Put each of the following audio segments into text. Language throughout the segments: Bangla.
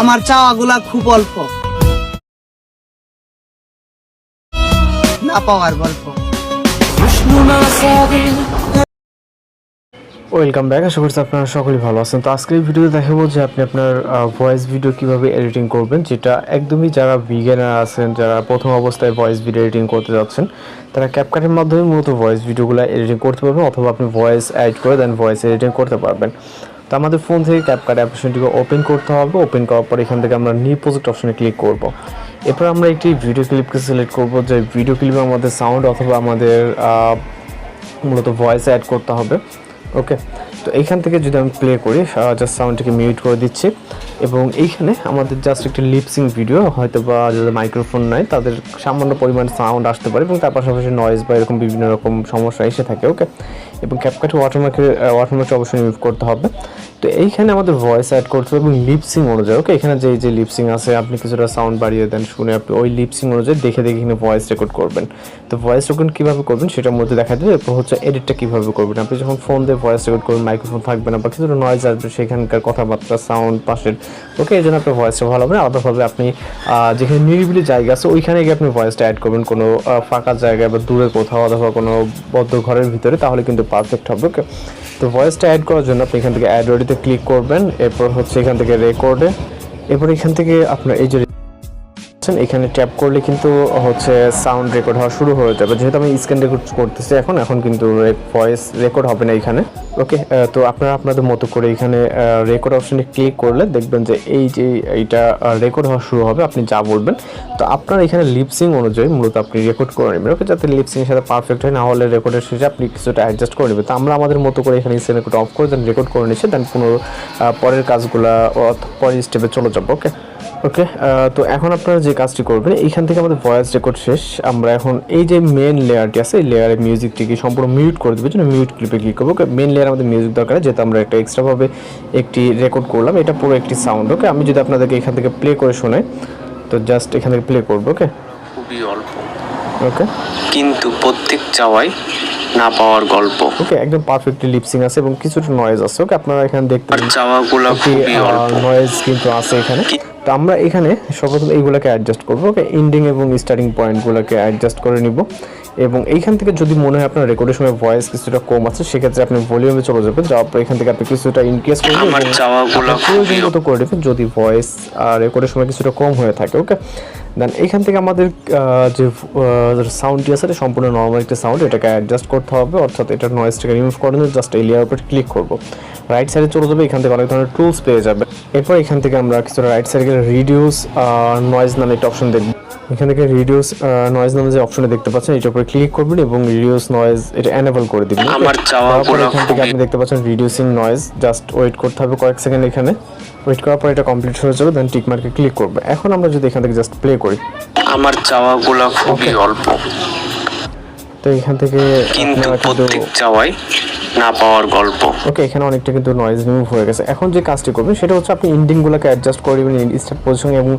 আমার চাওয়াগুলা খুব অল্প। না পাওয়ার গল্প। ওয়েলকাম ব্যাক আশা করছি আপনারা সকলেই ভালো আছেন। তো আজকের ভিডিওতে দেখাবো যে আপনি আপনার ভয়েস ভিডিও কীভাবে এডিটিং করবেন, যেটা একদমই যারা বিগিনার আছেন, যারা প্রথম অবস্থায় ভয়েস ভিডিও এডিটিং করতে যাচ্ছেন, তারা ক্যাপকাটের মাধ্যমে মূলত ভয়েস ভিডিওগুলো এডিটিং করতে পারবেন, অথবা আপনি ভয়েস অ্যাড করে দেন ভয়েস এডিটিং করতে পারবেন। তো আমাদের ফোন থেকে ক্যাপকাট অ্যাপ্লিকেশনটিকে ওপেন করতে হবে। ওপেন করার পর এখান থেকে আমরা নিউ প্রজেক্ট অপশনে ক্লিক করব। এরপর আমরা একটি ভিডিও ক্লিপকে সিলেক্ট করব, যে ভিডিও ক্লিপে আমাদের সাউন্ড অথবা আমাদের মূলত ভয়েস অ্যাড করতে হবে। ওকে তো এইখান থেকে যদি আমি প্লে করি জাস্ট সাউন্ডটিকে মিউট করে দিচ্ছি এবং এইখানে আমাদের জাস্ট একটি লিপসিং ভিডিও হয়তো বা যাদের মাইক্রোফোন নাই, তাদের সামান্য পরিমাণ সাউন্ড আসতে পারে এবং তার পাশাপাশি নয়েজ বা এরকম বিভিন্ন রকম সমস্যা এসে থাকে। ওকে এবং ক্যাপকাটে ওয়াটারমার্কে ওয়াটারমার্কটা অবশ্যই রিমুভ করতে হবে। তো এইখানে আমাদের ভয়েস অ্যাড করতে হবে এবং লিপসিং অনুযায়ী ওকে এখানে যে যে লিপসিং আছে, আপনি কিছুটা সাউন্ড বাড়িয়ে দেন, শুনে আপনি ওই লিপসিং অনুযায়ী দেখে দেখে এখানে ভয়েস রেকর্ড করবেন। তো ভয়েস রেকর্ড কীভাবে করবেন সেটার মধ্যে দেখা দেবে এরপর হচ্ছে এডিটটা কীভাবে করবেন? আপনি যখন ফোন দিয়ে ভয়েস রেকর্ড করবেন মাইক্রোফোন থাকবে না বা কিছুটা নয়েজ আসবে, সেখানকার কথাবার্তা সাউন্ড পাশের ওকে এই জন্য আপনার ভয়েসটা ভালো হবে আলাদাভাবে আপনি যেখানে নিরিবিলি জায়গা আছে, ওইখানে গিয়ে আপনি ভয়েসটা অ্যাড করবেন। কোনো ফাঁকা জায়গায় বা দূরে কোথাও অথবা কোনো বদ্ধ ঘরের ভিতরে, তাহলে কিন্তু পারফেক্ট হবে ওকে তো ভয়েসটা অ্যাড করার জন্য আপনি এখান থেকে অ্যাড ক্লিক করবেন, এরপর হচ্ছে এখান থেকে রেকর্ডে এরপর এখান থেকে আপনার এই যে পাচ্ছেন, এখানে ট্যাপ করলে কিন্তু হচ্ছে সাউন্ড রেকর্ড হওয়া শুরু হয়ে যাবে। যেহেতু আমি স্ক্রিন রেকর্ড করতেছি এখন এখন কিন্তু ভয়েস রেকর্ড হবে না এখানে। ওকে তো আপনারা আপনাদের মতো করে এখানে রেকর্ড অপশনে ক্লিক করলে দেখবেন যে এই যে এইটা রেকর্ড হওয়া শুরু হবে, আপনি যা বলবেন। তো আপনার এখানে লিপসিং অনুযায়ী মূলত আপনি রেকর্ড করে নেবেন। ওকে যাতে লিপসিং সাথে পারফেক্ট হয়, না হলে রেকর্ডের শেষে আপনি কিছুটা অ্যাডজাস্ট করে নেবেন। তো আমরা আমাদের মতো করে এখানে স্ক্রিন রেকর্ড অফ করে দেন রেকর্ড করে নিচ্ছি দেন পুনর পরের কাজগুলা পরের স্টেপে চলে যাব। ওকে ওকে তো এখন আপনারা যে কাজটি করবেন এইখান থেকে আমাদের ভয়েস রেকর্ড শেষ। আমরা এখন এই যে মেন লেয়ারটি আছে, এই লেয়ারে মিউজিকটিকে সম্পূর্ণ মিউট করে দেবে জন্য মিউট ক্লিপে ক্লিক করব। ওকে মেন লেয়ার আমাদের মিউজিক দরকার যেহেতু আমরা একটা এক্সট্রাভাবে একটি রেকর্ড করলাম, এটা পুরো একটি সাউন্ড ওকে আমি যদি আপনাদেরকে এখান থেকে প্লে করে শোনাই, তো জাস্ট এখান থেকে প্লে করব ওকে খুবই অল্প। ওকে কিন্তু প্রত্যেক চাওয়াই না পাওয়ার গল্প। ওকে একদম পারফেক্টলি লিপসিং আছে এবং কিছুটা নয়েজ আছে ওকে আপনারা এখানে দেখতে আর চাওয়াগুলো খুবই অল্প। নয়েজ কিন্তু আছে এখানে। তো আমরা এখানে সর্বপ্রথম এইগুলোকে অ্যাডজাস্ট করব ওকে এন্ডিং এবং স্টার্টিং পয়েন্টগুলোকে অ্যাডজাস্ট করে নিব। এবং এইখান থেকে যদি মনে হয় আপনার রেকর্ডের সময় ভয়েস কিছুটা কম আছে সেক্ষেত্রে আপনি ভলিউমে চলে যাবেন। যাওয়ার পর এখান থেকে আপনি কিছুটা ইনক্রিজ করবেন আমার চাওয়াগুলো প্রয়োজন মতো করে নেবেন যদি ভয়েস আর রেকর্ডের সময় কিছুটা কম হয়ে থাকে ওকে দেন এখান থেকে আমাদের যে সাউন্ডটি আছে এটা সম্পূর্ণ নর্মাল একটা সাউন্ড এটাকে অ্যাডজাস্ট করতে হবে অর্থাৎ এটা নয়েজটাকে রিমুভ করার জন্য জাস্ট এই লেয়ার উপর ক্লিক করব। রাইট সাইডে চলে যাবে এখান থেকে অনেক ধরনের টুলস পেয়ে যাবে। এরপর এখান থেকে আমরা কিছুটা রাইট সাইডে রিডিউস নয়েজ নামে একটা অপশন দেখব। এখান থেকে রিডিউস নয়েজ নামে যে অপশনে দেখতে পাচ্ছেন এটার উপরে ক্লিক করবেন এবং রিডিউস নয়েজ এটা এনেবল করে দিবেন। আমার তারপর এখান থেকে আপনি দেখতে পাচ্ছেন রিডিউসিং নয়েজ জাস্ট ওয়েট করতে হবে কয়েক সেকেন্ড এখানে। ওয়েট করার পর এটা কমপ্লিট হয়ে যাবে দেন টিক মার্কে ক্লিক করবে। এখন আমরা যদি এখান থেকে জাস্ট প্লে করি আমার চাওয়াগুলো খুবই অল্প। তো এখান থেকে কিন্তু প্রত্যেক চাওয়াই না পাওয়ার গল্প। ওকে এখানে অনেকটা কিন্তু নয়েজ রিমুভ হয়ে গেছে। এখন যে কাজটি করবেন সেটা হচ্ছে আপনি ইন্ডিংগুলোকে অ্যাডজাস্ট করে দেবেন স্টার্ট পজিশন এবং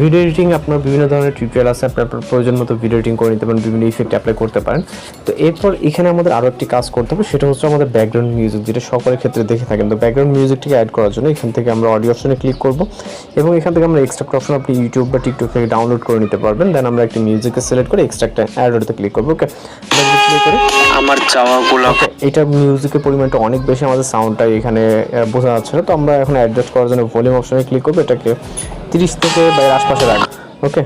ভিডিও এডিটিং আপনার বিভিন্ন ধরনের টিউটোরিয়াল আছে আপনি আপনার প্রয়োজন মতো ভিডিও এডিটিং করে নিতে পারেন বিভিন্ন ইফেক্ট অ্যাপ্লাই করতে পারেন। তো এরপর এখানে আমাদের আরও একটি কাজ করতে হবে সেটা হচ্ছে আমাদের ব্যাকগ্রাউন্ড মিউজিক যেটা সকলের ক্ষেত্রে দেখে থাকেন। তো ব্যাকগ্রাউন্ড মিউজিকটিকে অ্যাড করার জন্য এখান থেকে আমরা অডিও অপশনে ক্লিক করব এবং এখান থেকে আমরা এক্সট্রা অপশন আপনি ইউটিউব বা টিকটক থেকে ডাউনলোড করে নিতে পারবেন। দেন আমরা একটি মিউজিককে সিলেক্ট করে এক্সট্রা একটা অ্যাড ওটাতে ক্লিক করব ওকে আমার চাওয়াগুলো এটা মিউজিকের পরিমাণটা অনেক বেশি আমাদের সাউন্ডটা এখানে বোঝা যাচ্ছে না। তো আমরা এখন অ্যাডজাস্ট করার জন্য ভলিউম অপশানে ক্লিক করব এটাকে তিরিশ থেকে বাইরের আশপাশে রাখব ওকে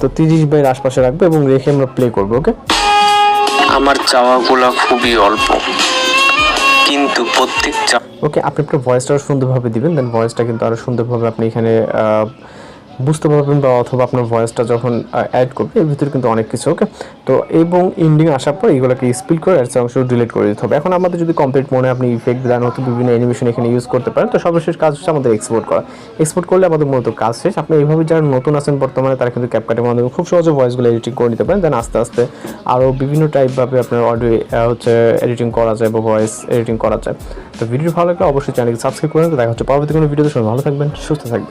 তো তিরিশ বাইরের আশপাশে রাখব এবং রেখে আমরা প্লে করব ওকে আমার চাওয়াগুলো খুবই অল্প কিন্তু প্রত্যেক ওকে আপনি আপনার ভয়েসটা আরও সুন্দরভাবে দিবেন দেন ভয়েসটা কিন্তু আরও সুন্দরভাবে আপনি এখানে বুঝতে পারবেন বা অথবা আপনার ভয়েসটা যখন অ্যাড করবে, এর ভিতরে কিন্তু অনেক কিছু ওকে তো এবং এন্ডিং আসার পর এগুলোকে স্পিল করে আর অংশ ডিলিট করে দিতে হবে। এখন আমাদের যদি কমপ্লিট মনে আপনি ইফেক্ট দেন হয়তো বিভিন্ন অ্যানিমেশন এখানে ইউজ করতে পারেন, তো সর্বশেষ কাজ হচ্ছে আমাদের এক্সপোর্ট করা। এক্সপোর্ট করলে আমাদের মূলত কাজ শেষ। আপনি এইভাবে যারা নতুন আছেন বর্তমানে, তারা কিন্তু ক্যাপকাটের মাধ্যমে খুব সহজে ভয়েসগুলো এডিটিং করে নিতে পারেন। দেন আস্তে আস্তে আরও বিভিন্ন টাইপভাবে আপনার অডিও হচ্ছে এডিটিং করা যায় বা ভয়েস এডিটিং করা যায়। তো ভিডিও ভালো লাগলে অবশ্যই চ্যানেলকে সাবস্ক্রাইব করেন দেখা হচ্ছে পরবর্তী কোনো ভিডিওতে সবাই ভালো থাকবেন, সুস্থ থাকবেন।